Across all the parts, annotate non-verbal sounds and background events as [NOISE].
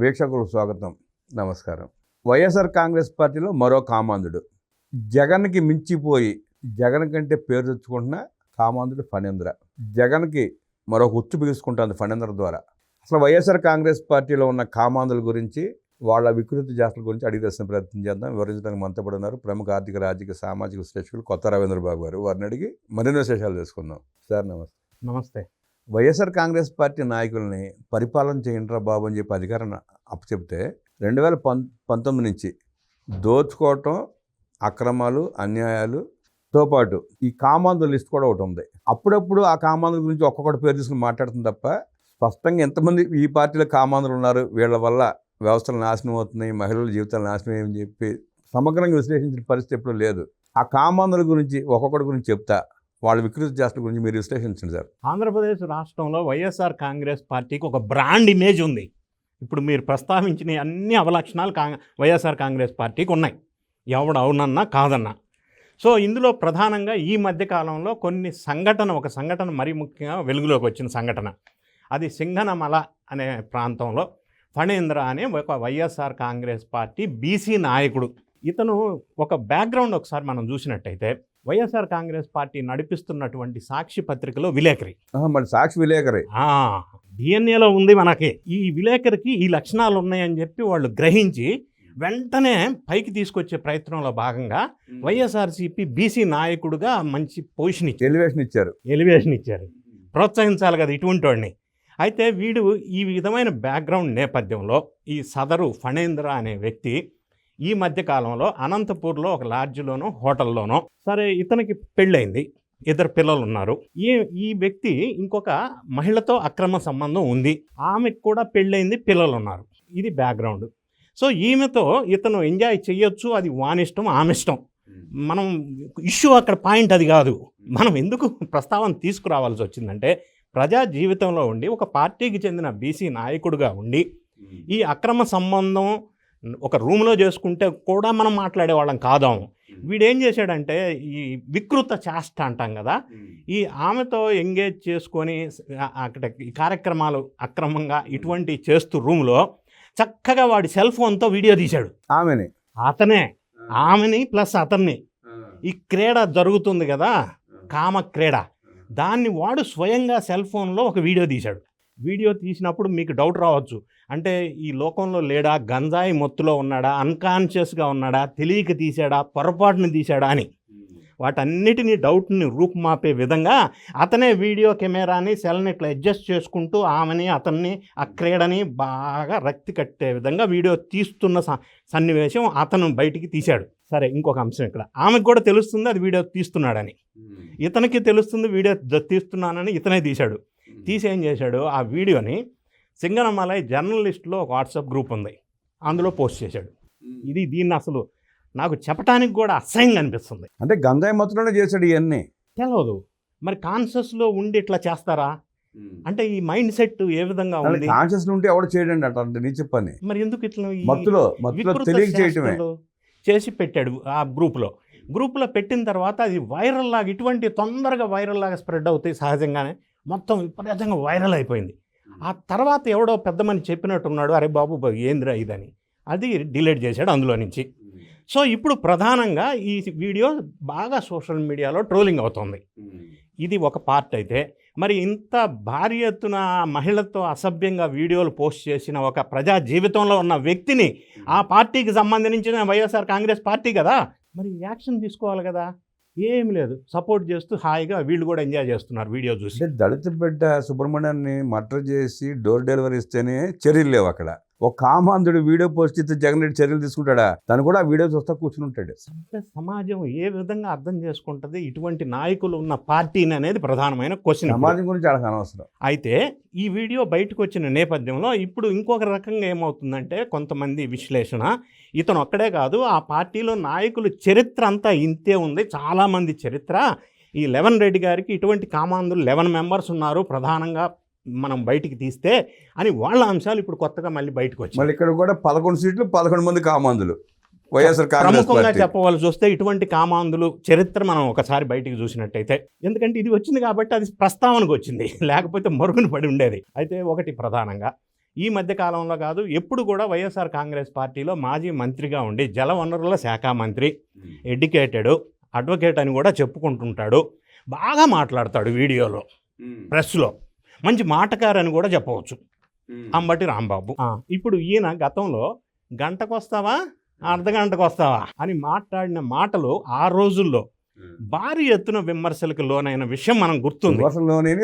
వీక్షకులకు స్వాగతం. నమస్కారం. వైఎస్ఆర్ కాంగ్రెస్ పార్టీలో మరో కామాంధుడు. జగన్కి మించిపోయి జగన్ కంటే పేరు తెచ్చుకుంటున్న కామాంధుడు ఫణేంద్ర. జగన్కి మరొక ఉచ్చు బిగుసుకుంటుంది ఫణేంద్ర ద్వారా. అసలు వైఎస్ఆర్ కాంగ్రెస్ పార్టీలో ఉన్న కామాంధుల గురించి వాళ్ళ వికృతి జాతుల గురించి అడిగి తెలిసిన ప్రయత్నం చేద్దాం. వివరించడానికి మనతో ఉన్నారు ప్రముఖ ఆర్థిక రాజకీయ సామాజిక విశ్లేషకులు కొత్త రవీంద్ర బాబు గారు. వారిని అడిగి మరిన్ని విశేషాలు తెలుసుకుందాం. సార్ నమస్తే. నమస్తే. వైఎస్ఆర్ కాంగ్రెస్ పార్టీ నాయకుల్ని పరిపాలన చేయండిరా బాబు అని చెప్పి అధికారం అప్పచెప్తే రెండు వేల పం పంతొమ్మిది నుంచి దోచుకోవటం అక్రమాలు అన్యాయాలుతో పాటు ఈ కామాంధుల లిస్ట్ కూడా ఒకటి ఉంది. అప్పుడప్పుడు ఆ కామాంధుల గురించి ఒక్కొక్కటి పేరు తీసుకుని మాట్లాడుతుంది తప్ప స్పష్టంగా ఎంతమంది ఈ పార్టీలో కామాంధులు ఉన్నారు వీళ్ళ వల్ల వ్యవస్థలు నాశనం అవుతున్నాయి మహిళల జీవితాలు నాశనం అని చెప్పి సమగ్రంగా విశ్లేషించిన పరిస్థితి ఎప్పుడు లేదు. ఆ కామాంధుల గురించి ఒక్కొక్కటి గురించి చెప్తా వాళ్ళ వికృతి చేస్తున్న గురించి మీరు విశ్లేషించండి సార్. ఆంధ్రప్రదేశ్ రాష్ట్రంలో వైఎస్ఆర్ కాంగ్రెస్ పార్టీకి ఒక బ్రాండ్ ఇమేజ్ ఉంది. ఇప్పుడు మీరు ప్రస్తావించిన అన్ని అవలక్షణాలు కాంగ్ వైఎస్ఆర్ కాంగ్రెస్ పార్టీకి ఉన్నాయి. ఎవడు అవునన్నా కాదన్నా. సో ఇందులో ప్రధానంగా ఈ మధ్య కాలంలో కొన్ని సంఘటన ఒక సంఘటన మరీ ముఖ్యంగా వెలుగులోకి వచ్చిన సంఘటన. అది సింగనమల అనే ప్రాంతంలో ఫణేంద్ర అనే ఒక వైఎస్ఆర్ కాంగ్రెస్ పార్టీ బీసీ నాయకుడు. ఇతను ఒక బ్యాక్గ్రౌండ్ ఒకసారి మనం చూసినట్టయితే వైఎస్ఆర్ కాంగ్రెస్ పార్టీ నడిపిస్తున్నటువంటి సాక్షి పత్రికలో విలేకరి. మరి సాక్షి విలేకరి. డిఎన్ఏలో ఉంది మనకి. ఈ విలేకరికి ఈ లక్షణాలు ఉన్నాయని చెప్పి వాళ్ళు గ్రహించి వెంటనే పైకి తీసుకొచ్చే ప్రయత్నంలో భాగంగా వైఎస్ఆర్సీపీ బీసీ నాయకుడుగా మంచి పొజిషన్ ఇచ్చారు. ఎలివేషన్ ఇచ్చారు. ఎలివేషన్ ఇచ్చారు. ప్రోత్సహించాలి కదా ఇటువంటి వాడిని అయితే వీడు ఈ విధమైన బ్యాక్గ్రౌండ్ నేపథ్యంలో ఈ సదరు ఫణేంద్ర అనే వ్యక్తి ఈ మధ్య కాలంలో అనంతపూర్లో ఒక లాడ్జ్లోనో హోటల్లోనో సరే ఇతనికి పెళ్ళైంది ఇద్దరు పిల్లలు ఉన్నారు ఈ ఈ వ్యక్తి ఇంకొక మహిళతో అక్రమ సంబంధం ఉంది. ఆమెకు కూడా పెళ్ళైంది పిల్లలు ఉన్నారు ఇది బ్యాక్గ్రౌండ్. సో ఈమెతో ఇతను ఎంజాయ్ చేయొచ్చు అది వానిష్టం ఆమె ఇష్టం. మనం ఇష్యూ అక్కడ పాయింట్ అది కాదు. మనం ఎందుకు ప్రస్తావన తీసుకురావాల్సి వచ్చిందంటే ప్రజా జీవితంలో ఉండి ఒక పార్టీకి చెందిన బీసీ నాయకుడిగా ఉండి ఈ అక్రమ సంబంధం ఒక రూమ్లో చేసుకుంటే కూడా మనం మాట్లాడేవాళ్ళం కాదాం వీడేం చేశాడంటే ఈ వికృత చేష్ట అంటాం కదా. ఈ ఆమెతో ఎంగేజ్ చేసుకొని అక్కడ ఈ కార్యక్రమాలు అక్రమంగా ఇటువంటి చేస్తూ రూమ్లో చక్కగా వాడి సెల్ ఫోన్తో వీడియో తీశాడు. ఆమెని. అతనే. ఆమెని ప్లస్ అతన్ని. ఈ క్రీడ జరుగుతుంది కదా. కామ క్రీడ. దాన్ని వాడు స్వయంగా సెల్ ఫోన్లో ఒక వీడియో తీశాడు. వీడియో తీసినప్పుడు మీకు డౌట్ రావచ్చు. అంటే ఈ లోకంలో లేడా? గంజాయి మొత్తులో ఉన్నాడా? అన్కాన్షియస్గా ఉన్నాడా? తెలియక తీశాడా? పొరపాటుని తీశాడా అని. వాటన్నిటిని డౌట్ని రూపుమాపే విధంగా అతనే వీడియో కెమెరాని సెల్ని ఇట్లా అడ్జస్ట్ చేసుకుంటూ ఆమెని అతన్ని ఆ క్రీడని బాగా రక్తి కట్టే విధంగా వీడియో తీస్తున్న స- సన్నివేశం అతను బయటికి తీశాడు. సరే ఇంకొక అంశం ఇక్కడ. ఆమెకు కూడా తెలుస్తుంది అది వీడియో తీస్తున్నాడని. ఇతనికి తెలుస్తుంది వీడియో తీస్తున్నానని ఇతనే తీశాడు. తీసి ఏం చేశాడు? ఆ వీడియోని సింగనమలై జర్నలిస్ట్లో ఒక వాట్సాప్ గ్రూప్ ఉంది. అందులో పోస్ట్ చేశాడు. ఇది దీన్ని అసలు నాకు చెప్పడానికి కూడా అసహ్యంగా అనిపిస్తుంది. అంటే గంజాయి మత్తులోనే చేశాడు ఇవన్నీ తెలియదు మరి కాన్షియస్లో ఉండి ఇట్లా చేస్తారా? అంటే ఈ మైండ్ సెట్ ఏ విధంగా ఉంది? కాన్షియస్ ఉంటే ఎవడు చేయడండి అట అంటే నీ చెప్పని. మరి ఎందుకు ఇట్లా మత్తులో మత్తులో తెలియక చేయటమే. చేసి పెట్టాడు ఆ గ్రూప్లో. గ్రూప్లో పెట్టిన తర్వాత అది వైరల్ లాగా ఇటువంటి తొందరగా వైరల్ లాగా స్ప్రెడ్ అవుతాయి సహజంగానే. మొత్తం విపరీతంగా వైరల్ అయిపోయింది. ఆ తర్వాత ఎవడో పెద్ద మని చెప్పినట్టున్నాడు అరే బాబు ఏందిరా ఇదని. అది డిలీట్ చేశాడు అందులో నుంచి. సో ఇప్పుడు ప్రధానంగా ఈ వీడియో బాగా సోషల్ మీడియాలో ట్రోలింగ్ అవుతుంది. ఇది ఒక పార్ట్ అయితే మరి ఇంత భారీ ఎత్తున మహిళతో అసభ్యంగా వీడియోలు పోస్ట్ చేసిన ఒక ప్రజా జీవితంలో ఉన్న వ్యక్తిని ఆ పార్టీకి సంబంధించిన వైఎస్ఆర్ కాంగ్రెస్ పార్టీ కదా మరి యాక్షన్ తీసుకోవాలి కదా? ఏమి లేదు. సపోర్ట్ చేస్తూ హాయిగా వీళ్ళు కూడా ఎంజాయ్ చేస్తున్నారు వీడియో చూసి. దళిత బిడ్డ సుబ్రహ్మణ్యాన్ని మర్డర్ చేసి డోర్ డెలివరీ ఇస్తేనే చర్యలు లేవు అక్కడ. ఒక కామాంధుడు వీడియో పోస్ట్ చేస్తే జగన్ రెడ్డి చర్యలు తీసుకుంటాడా? తను కూడా ఆ వీడియో చూస్తా కూర్చుని ఉంటాడు. సమాజం ఏ విధంగా అర్థం చేసుకుంటుంది? ఇటువంటి నాయకులు ఉన్న పార్టీని అనేది ప్రధానమైన క్వశ్చన్ సమాజం గురించి వాళ్ళకి అనవసరం. అయితే ఈ వీడియో బయటకు వచ్చిన నేపథ్యంలో ఇప్పుడు ఇంకొక రకంగా ఏమవుతుందంటే కొంతమంది విశ్లేషణ ఇతను ఒక్కడే కాదు ఆ పార్టీలో నాయకులు చరిత్ర అంతా ఇంతే ఉంది. చాలామంది చరిత్ర. ఈ లెవెన్ రెడ్డి గారికి ఇటువంటి కామాంధులు లెవెన్ మెంబర్స్ ఉన్నారు ప్రధానంగా. మనం బయటికి తీస్తే అని వాళ్ళ అంశాలు ఇప్పుడు కొత్తగా మళ్ళీ బయటకు వచ్చాయి. మళ్ళీ ఇక్కడ కూడా పదకొండు సీట్లు పదకొండు మంది కామాంధులు. వైఎస్ఆర్ ప్రముఖంగా చెప్పవలసి వస్తే ఇటువంటి కామాంధులు చరిత్ర మనం ఒకసారి బయటికి చూసినట్టయితే ఎందుకంటే ఇది వచ్చింది కాబట్టి అది ప్రస్తావనకు వచ్చింది [LAUGHS] లేకపోతే మరుగున పడి ఉండేది. అయితే ఒకటి ప్రధానంగా ఈ మధ్య కాలంలో కాదు ఎప్పుడు కూడా వైఎస్ఆర్ కాంగ్రెస్ పార్టీలో మాజీ మంత్రిగా ఉండి జలవనరుల శాఖ మంత్రి ఎడ్యుకేటెడ్ అడ్వకేట్ అని కూడా చెప్పుకుంటుంటాడు. బాగా మాట్లాడతాడు వీడియోలో ప్రెస్లో. మంచి మాటకారని కూడా చెప్పవచ్చు. అంబటి రాంబాబు. ఇప్పుడు ఈయన గతంలో గంటకు వస్తావా అర్ధ గంటకు వస్తావా అని మాట్లాడిన మాటలు ఆ రోజుల్లో భారీ ఎత్తున విమర్శలకు లోనైన విషయం మనం గుర్తుంది.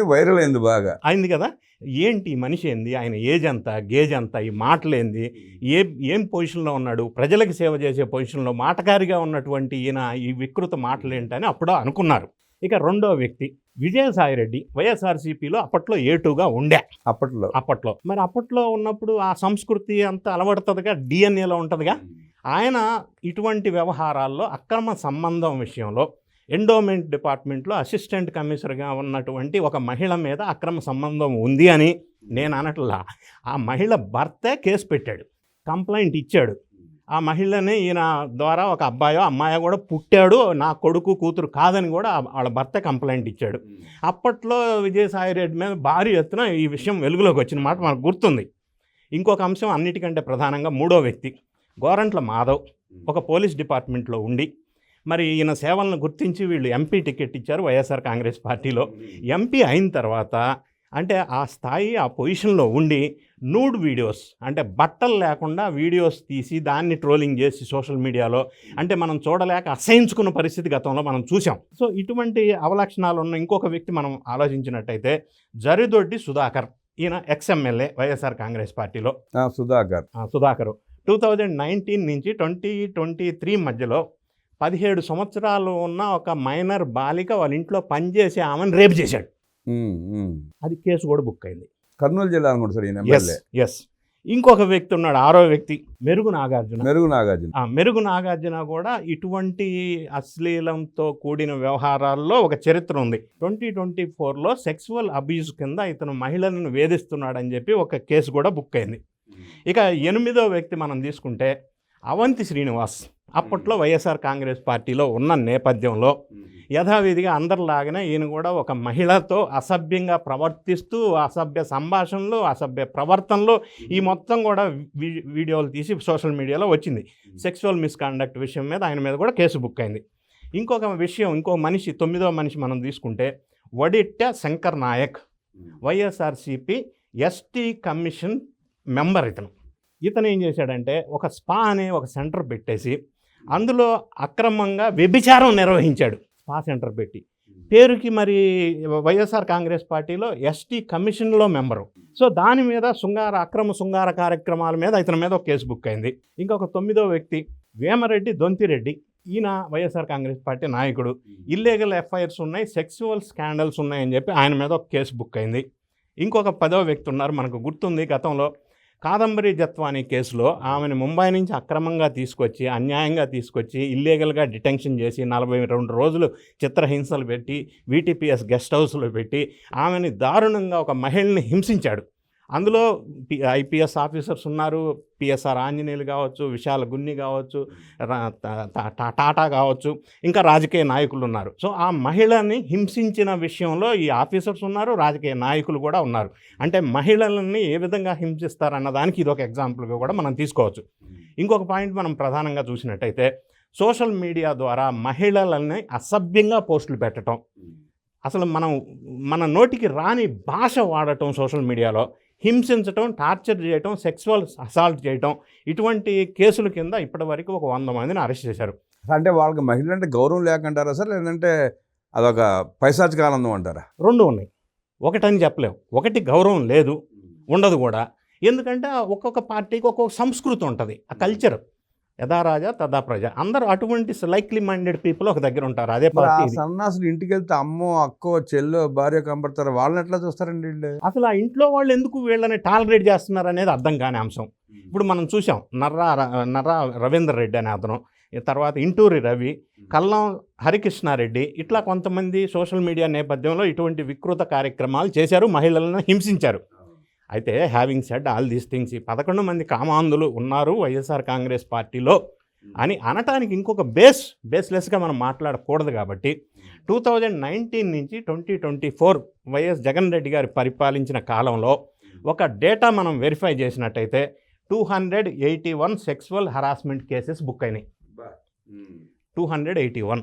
వైరల్ అయింది బాగా. అయింది కదా? ఏంటి మనిషి ఏంది? ఆయన ఏజ్ అంత గేజ్ అంత ఈ మాటలేంది? ఏ ఏం పొజిషన్లో ఉన్నాడు? ప్రజలకు సేవ చేసే పొజిషన్లో మాటకారిగా ఉన్నటువంటి ఈయన ఈ వికృత మాటలేంటని అప్పుడు అనుకున్నారు. ఇక రెండో వ్యక్తి విజయసాయిరెడ్డి వైఎస్ఆర్సీపీలో అప్పట్లో ఏటుగా ఉండే. అప్పట్లో. అప్పట్లో. మరి అప్పట్లో ఉన్నప్పుడు ఆ సంస్కృతి అంతా అలవడుతుందిగా డిఎన్ఏలో ఉంటుందిగా. ఆయన ఇటువంటి వ్యవహారాల్లో అక్రమ సంబంధం విషయంలో ఎండోమెంట్ డిపార్ట్మెంట్లో అసిస్టెంట్ కమిషనర్గా ఉన్నటువంటి ఒక మహిళ మీద అక్రమ సంబంధం ఉంది అని నేను అనట్లా ఆ మహిళ భర్తే కేసు పెట్టాడు. కంప్లైంట్ ఇచ్చాడు. ఆ మహిళని ఈయన ద్వారా ఒక అబ్బాయో అమ్మాయో కూడా పుట్టాడు. నా కొడుకు కూతురు కాదని కూడా వాళ్ళ భర్త కంప్లైంట్ ఇచ్చాడు. అప్పట్లో విజయసాయి రెడ్డి మీద భారీ ఎత్తున ఈ విషయం వెలుగులోకి వచ్చిన మాట మనకు గుర్తుంది. ఇంకొక అంశం అన్నిటికంటే ప్రధానంగా మూడో వ్యక్తి గోరంట్ల మాధవ్. ఒక పోలీస్ డిపార్ట్మెంట్లో ఉండి మరి ఈయన సేవలను గుర్తించి వీళ్ళు ఎంపీ టికెట్ ఇచ్చారు వైఎస్ఆర్ కాంగ్రెస్ పార్టీలో. ఎంపీ అయిన తర్వాత అంటే ఆ స్థాయి ఆ పొజిషన్లో ఉండి నూడ్ వీడియోస్ అంటే బట్టలు లేకుండా వీడియోస్ తీసి దాన్ని ట్రోలింగ్ చేసి సోషల్ మీడియాలో అంటే మనం చూడలేక అసహించుకున్న పరిస్థితి గతంలో మనం చూసాం. సో ఇటువంటి అవలక్షణాలు ఉన్న ఇంకొక వ్యక్తి మనం ఆలోచించినట్టయితే జరిదొడ్డి సుధాకర్. ఈయన ఎక్స్ఎమ్మెల్యే వైఎస్ఆర్ కాంగ్రెస్ పార్టీలో. Sudhakar. Sudhakar. Two thousand nineteen నుంచి ట్వంటీ ట్వంటీ త్రీ మధ్యలో పదిహేడు సంవత్సరాలు ఉన్న ఒక మైనర్ బాలిక వాళ్ళ ఇంట్లో పనిచేసే ఆమెను రేపు చేశాడు. అది కేసు కూడా బుక్ అయింది. కర్నూలు జిల్లా అనుకుంటా సార్ ఈయన ఎస్ ఎమ్మెల్యే ఎస్ ఇంకొక వ్యక్తి ఉన్నాడు ఆరో వ్యక్తి మెరుగు నాగార్జున. మెరుగు నాగార్జున. ఆ మెరుగు నాగార్జున కూడా ఇటువంటి అశ్లీలంతో కూడిన వ్యవహారాల్లో ఒక చరిత్ర ఉంది. ట్వంటీ ట్వంటీ ఫోర్లో సెక్సువల్ అబ్యూస్ కింద ఇతను మహిళలను వేధిస్తున్నాడని చెప్పి ఒక కేసు కూడా బుక్ అయింది. ఇక ఎనిమిదో వ్యక్తి మనం తీసుకుంటే అవంతి శ్రీనివాస్ అప్పట్లో వైఎస్ఆర్ కాంగ్రెస్ పార్టీలో ఉన్న నేపథ్యంలో యథావిధిగా అందరిలాగానే ఈయన కూడా ఒక మహిళతో అసభ్యంగా ప్రవర్తిస్తూ అసభ్య సంభాషణలు అసభ్య ప్రవర్తనలు ఈ మొత్తం కూడా వీడియోలు తీసి సోషల్ మీడియాలో వచ్చింది. సెక్సువల్ మిస్కాండక్ట్ విషయం మీద ఆయన మీద కూడా కేసు బుక్ అయింది. ఇంకొక విషయం ఇంకో మనిషి తొమ్మిదో మనిషి మనం తీసుకుంటే Vaditya Shankar Nayak YSRCP ST commission member ఇతను. ఇతను ఏం చేశాడంటే ఒక స్పా అనే ఒక సెంటర్ పెట్టేసి అందులో అక్రమంగా వ్యభిచారం నిర్వహించాడు. స్పా సెంటర్ పెట్టి. పేరుకి మరి వైఎస్ఆర్ కాంగ్రెస్ పార్టీలో ఎస్టీ కమిషన్లో మెంబరు. సో దాని మీద శృంగార అక్రమ శృంగార కార్యక్రమాల మీద ఇతని మీద ఒక కేసు బుక్ అయింది. ఇంకొక తొమ్మిదో వ్యక్తి వేమరెడ్డి దొంతిరెడ్డి. ఈయన వైఎస్ఆర్ కాంగ్రెస్ పార్టీ నాయకుడు. ఇల్లీగల్ ఎఫ్ఐఆర్స్ ఉన్నాయి సెక్సువల్ స్కాండల్స్ ఉన్నాయని చెప్పి ఆయన మీద ఒక కేసు బుక్ అయింది. ఇంకొక పదో వ్యక్తి ఉన్నారు మనకు గుర్తుంది గతంలో. కాదంబరి జత్వాని కేసులో ఆమెను ముంబై నుంచి అక్రమంగా తీసుకొచ్చి అన్యాయంగా తీసుకొచ్చి ఇల్లీగల్గా డిటెన్షన్ చేసి నలభై రెండు రోజులు చిత్రహింసలు పెట్టి వీటీపీఎస్ గెస్ట్ హౌస్లో పెట్టి ఆమెని దారుణంగా ఒక మహిళని హింసించాడు. అందులో పి ఐపీఎస్ ఆఫీసర్స్ ఉన్నారు. పిఎస్ఆర్ ఆంజనేయులు కావచ్చు విశాల గున్ని కావచ్చు రా- టాటా కావచ్చు ఇంకా రాజకీయ నాయకులు ఉన్నారు. సో ఆ మహిళని హింసించిన విషయంలో ఈ ఆఫీసర్స్ ఉన్నారు రాజకీయ నాయకులు కూడా ఉన్నారు. అంటే మహిళలని ఏ విధంగా హింసిస్తారన్న దానికి ఇది ఒక ఎగ్జాంపుల్గా కూడా మనం తీసుకోవచ్చు. ఇంకొక పాయింట్ మనం ప్రధానంగా చూసినట్టయితే సోషల్ మీడియా ద్వారా మహిళలని అసభ్యంగా పోస్టులు పెట్టడం అసలు మనం మన నోటికి రాని భాష వాడటం సోషల్ మీడియాలో హింసించటం టార్చర్ చేయటం సెక్సువల్ అసాల్ట్ చేయటం ఇటువంటి కేసుల కింద ఇప్పటివరకు ఒక వంద మందిని అరెస్ట్ చేశారు. అంటే వాళ్ళకి మహిళలు అంటే గౌరవం లేకుంటారా సార్? లేదంటే అదొక పైశాచిక ఆనందం అంటారా? రెండు ఉన్నాయి. ఒకటని చెప్పలేము ఒకటి గౌరవం లేదు ఉండదు కూడా. ఎందుకంటే ఒక్కొక్క పార్టీకి ఒక్కొక్క సంస్కృతి ఉంటుంది ఆ కల్చర్. యథా రాజా తదా ప్రజ. అందరూ అటువంటి లైక్లీ మైండెడ్ పీపుల్ ఒక దగ్గర ఉంటారు. అదే. సన్నాసులు ఇంటికి వెళ్తే అమ్మో అక్కో చెల్లో భార్య కంపడతారు వాళ్ళని ఎట్లా చూస్తారండి వీళ్ళు? అసలు ఆ ఇంట్లో వాళ్ళు ఎందుకు వీళ్ళని టాలరేట్ చేస్తున్నారు అనేది అర్థం కాని అంశం. ఇప్పుడు మనం చూసాం నర్రా నర్రా రవీందర్ రెడ్డి అనే అతను ఈ తర్వాత ఇంటూరి రవి కల్లం హరికృష్ణారెడ్డి ఇట్లా కొంతమంది సోషల్ మీడియా నేపథ్యంలో ఇటువంటి వికృత కార్యక్రమాలు చేశారు మహిళలను హింసించారు. అయితే having said all these things ఈ పదకొండు మంది కామాంధులు ఉన్నారు వైఎస్ఆర్ కాంగ్రెస్ పార్టీలో అని అనటానికి ఇంకొక బేస్ బేస్లెస్గా మనం మాట్లాడకూడదు కాబట్టి టూ థౌజండ్ నైన్టీన్ నుంచి twenty twenty four YS Jagan Reddy గారి పరిపాలించిన కాలంలో ఒక డేటా మనం వెరిఫై చేసినట్టయితే two hundred eighty one sexual harassment cases book అయినాయి టూ హండ్రెడ్ ఎయిటీ వన్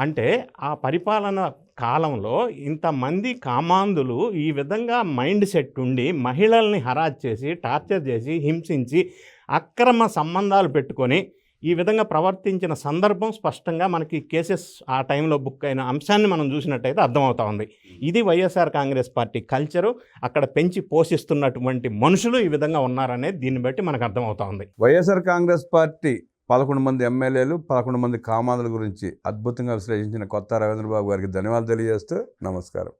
అంటే ఆ పరిపాలన కాలంలో ఇంతమంది కామాంధులు ఈ విధంగా మైండ్ సెట్ ఉండి మహిళల్ని హరాజ్ చేసి టార్చర్ చేసి హింసించి అక్రమ సంబంధాలు పెట్టుకొని ఈ విధంగా ప్రవర్తించిన సందర్భం స్పష్టంగా మనకి కేసెస్ ఆ టైంలో బుక్ అయిన అంశాన్ని మనం చూసినట్టయితే అర్థమవుతా ఉంది. ఇది వైఎస్ఆర్ కాంగ్రెస్ పార్టీ కల్చరు అక్కడ పెంచి పోషిస్తున్నటువంటి మనుషులు ఈ విధంగా ఉన్నారనేది దీన్ని బట్టి మనకు అర్థమవుతా ఉంది. వైఎస్ఆర్ కాంగ్రెస్ పార్టీ పదకొండు మంది ఎమ్మెల్యేలు పదకొండు మంది కామాంధుల గురించి అద్భుతంగా విశ్లేషించిన కొత్త రవీంద్రబాబు గారికి ధన్యవాదాలు తెలియజేస్తూ నమస్కారం.